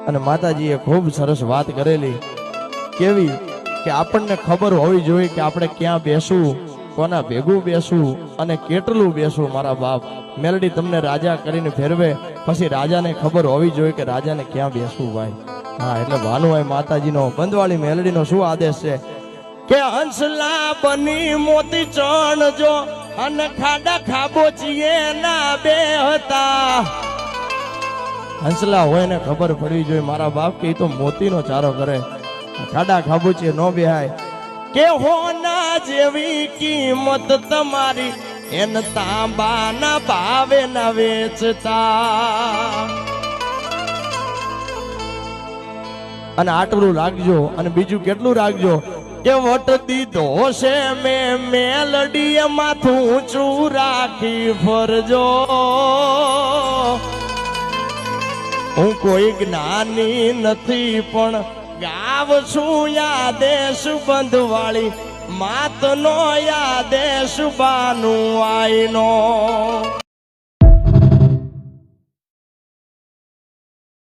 અને માતાજીએ ખૂબ સરસ વાત કરેલી. કેવી કે આપણને ખબર હોવી જોઈએ કે આપણે ક્યાં બેસવું કોના ભેગું બેસવું અને કેટલું બેસવું મારા બાપ. મેલડી તમને રાજા કરીને ફેરવે, પછી રાજાને ખબર હોવી જોઈએ કે રાજાને ક્યાં બેસવું ભાઈ. હા, એટલે ભાનુભાઈ માતાજીનો, બંધવાળી મેલડીનો શું આદેશ છે? કે હંસલા બની મોતી ચણજો, અને ખાડા ખાબોચીએ ના બે હતા હંસલા હોય ને ખબર પડવી જોઈએ. મારા બાપ કે તો મોતીનો ચારો કરે. ખાડા ખાબુચીએ નો બેહાય. કે હોના જેવી કિંમત તમારી, એન તાંબાના ભાવે ના વેચતા. અને આટલું રાખજો અને બીજું કેટલું રાખજો? કે વટ દીધો છે મેં મેલડીએ માથું ઊંચું રાખી ફરજો. હું કોઈ જ્ઞાની નથી પણ ગાવ છું યાદેશ બંધવાળી. માતનો યાદેશ બાનું આઈનો.